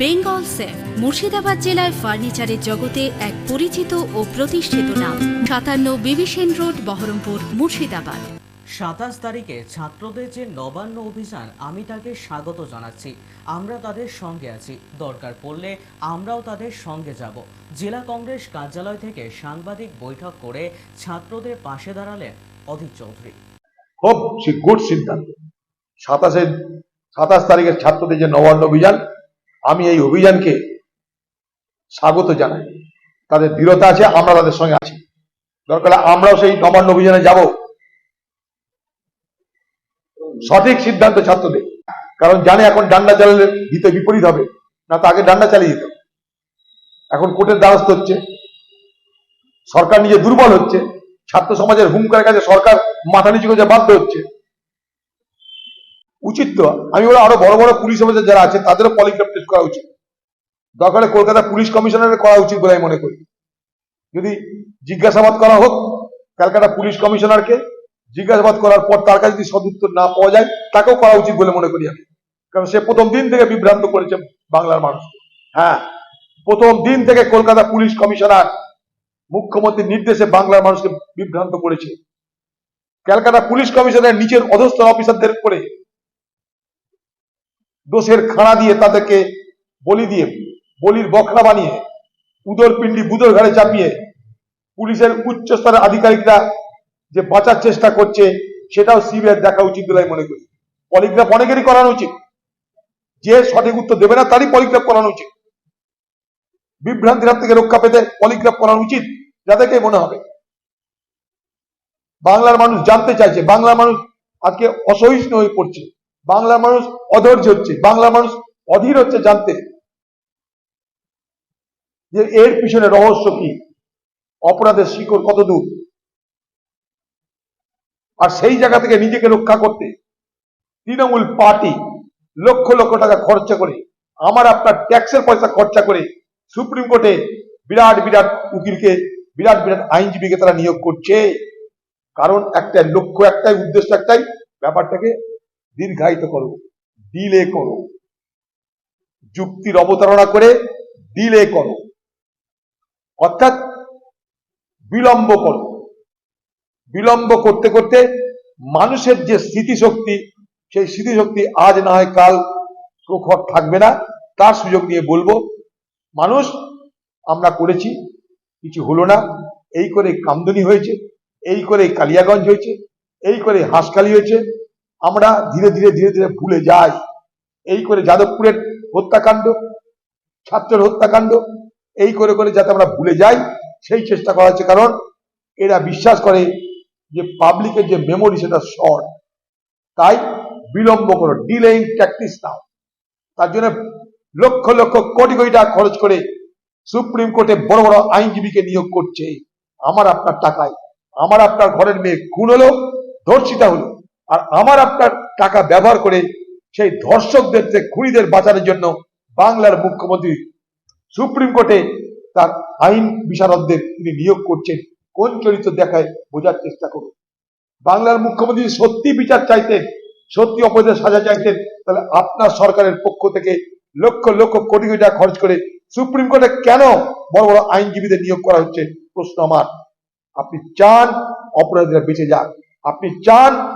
Bengal safe Murshidabad জেলায় ফার্নিচারের জগতে এক পরিচিত ও প্রতিষ্ঠিত নাম। সাতান্ন বিবিসেন রোড বহরমপুর মুর্শিদাবাদ। সাতাশ তারিখে ছাত্রদের যে নবান্ন অভিযান আমি তাকে স্বাগত জানাচ্ছি। আমরা তাদের সঙ্গে আছি। দরকার পড়লে আমরাও তাদের সঙ্গে যাব। জেলা কংগ্রেস কার্যালয় থেকে সাংবাদিক বৈঠক করে ছাত্রদের পাশে দাঁড়ালেন অধীর চৌধুরী। খুব গুড সিদ্ধান্ত। সাতাশে সাতাশ তারিখের ছাত্রদের যে নবান্ন অভিযান আমি এই অভিযানকে স্বাগত জানাই। তাদের দৃঢ়তা আছে, আমরা তাদের সঙ্গে আছি। দরকার আমরাও সেই নবান্ন অভিযানে যাব। সঠিক সিদ্ধান্ত ছাত্রদের। কারণ জানে এখন ডান্ডা চালালে দিতে বিপরীত হবে, না তো আগে ডান্ডা চালিয়ে দিত এখন কোর্টের দ্বারস্থ হচ্ছে। সরকার নিজে দুর্বল হচ্ছে। ছাত্র সমাজের হুমকার কাছে সরকার মাথা নিচু করতে বাধ্য হচ্ছে। উচিত তো। আমি বলি আরও বড় বড় পুলিশ অফিসার যারা আছে, তাদেরও পলিগ্রাফ টেস্ট করা উচিত। দরকারে কলকাতা পুলিশ কমিশনারের করা উচিত বলে আমি মনে করি। যদি জিজ্ঞাসাবাদ করা হোক ক্যালকাটা পুলিশ কমিশনারকে, জিজ্ঞাসাবাদ করার পর তার কাছে যদি সদুত্তর না পাওয়া যায়, তাকেও করা উচিত বলে মনে করি আমি। কারণ সে প্রথম দিন থেকে বিভ্রান্ত করেছে বাংলার মানুষ। হ্যাঁ প্রথম দিন থেকে কলকাতা পুলিশ কমিশনার মুখ্যমন্ত্রীর নির্দেশে বাংলার মানুষকে বিভ্রান্ত করেছে। ক্যালকাটা পুলিশ কমিশনের নিচের অধস্থ অফিসারদের করে দোষের খাড়া দিয়ে তাদেরকে বলি দিয়ে, বলির বখরা বানিয়ে উদর পিণ্ডি বুদর ঘাড়ে চাপিয়ে, পুলিশের উচ্চ স্তরের আধিকারিকরা যে বাঁচার চেষ্টা করছে, সেটাও সিবিআই দেখা উচিত বলে মনে করি। পলিগ্রাফ অনেকেরই করানো উচিত। যে সঠিক উত্তর দেবে না, তারই পলিগ্রাফ করানো উচিত। বিভ্রান্তির হাত থেকে রক্ষা পেতে পলিগ্রাফ করানো উচিত যাদেরকে মনে হবে। বাংলার মানুষ জানতে চাইছে, বাংলার মানুষ আজকে অসহিষ্ণু হয়ে পড়ছে। বাংলার মানুষ অধৈর্য হচ্ছে, বাংলা মানুষ অধীর হচ্ছে জানতে। যে এর পিছনে রহস্য কি? অপরাধের শিকড় কত দূর? আর সেই জায়গা থেকে নিজেকে রক্ষা করতে তৃণমূল পার্টি লক্ষ লক্ষ টাকা খরচা করে, আমার আপনার ট্যাক্সের পয়সা খরচা করে সুপ্রিম কোর্টে বিরাট বিরাট উকিলকে, বিরাট বিরাট আইনজীবীকে তারা নিয়োগ করছে। কারণ একটা লক্ষ্য, একটাই উদ্দেশ্য, একটাই ব্যাপারটাকে দীর্ঘায়িত করো ডিলে করো। যুক্তির অবতারণা করে ডিলে করো। অর্থাৎ বিলম্ব করো। বিলম্ব করতে করতে মানুষের যে স্মৃতিশক্তি, সেই স্মৃতিশক্তি আজ না হয় কাল প্রখর থাকবে না। তার সুযোগ নিয়ে বলব, মানুষ, আমরা করেছি, কিছু হলো না। এই করে কামদনি হয়েছে, এই করে কালিয়াগঞ্জ হয়েছে, এই করে হাঁসখালি হয়েছে আমরা ধীরে ধীরে ধীরে ধীরে ভুলে যাই। এই করে যাদবপুরের হত্যাকাণ্ড, ছাত্রের হত্যাকাণ্ড, এই করে করে যাতে আমরা ভুলে যাই, সেই চেষ্টা করা হচ্ছে কারণ এরা বিশ্বাস করে যে পাবলিকের যে মেমোরি সেটা শর্ট তাই বিলম্ব করো ডিলেইং প্র্যাকটিস নাও তার জন্য লক্ষ লক্ষ কোটি কোটি টাকা খরচ করে সুপ্রিম কোর্টে বড় বড় আইনজীবীকে নিয়োগ করছে। আমার আপনার টাকায়, আমার আপনার ঘরের মেয়ে খুন হলো, ধর্ষিতা হলো। আর আমার আপনার টাকা ব্যবহার করে সেই ধর্ষকদের খুনিদের বাঁচানোর জন্য বাংলার মুখ্যমন্ত্রী সুপ্রিম কোর্টে তার আইন বিশারদদের তিনি নিয়োগ করছেন। কোন চরিত্র দেখায় বোঝার চেষ্টা করুন। বাংলার মুখ্যমন্ত্রী সত্যি বিচার চাইতেন, সত্যি অপরাধের সাজা চাইতেন, তাহলে আপনার সরকারের পক্ষ থেকে লক্ষ লক্ষ কোটি কোটি টাকা খরচ করে সুপ্রিম কোর্টে কেন বড় বড় আইনজীবীদের নিয়োগ করা হচ্ছে? প্রশ্ন আমার। আপনি চান অপরাধীরা বেঁচে যাক। আপনি চান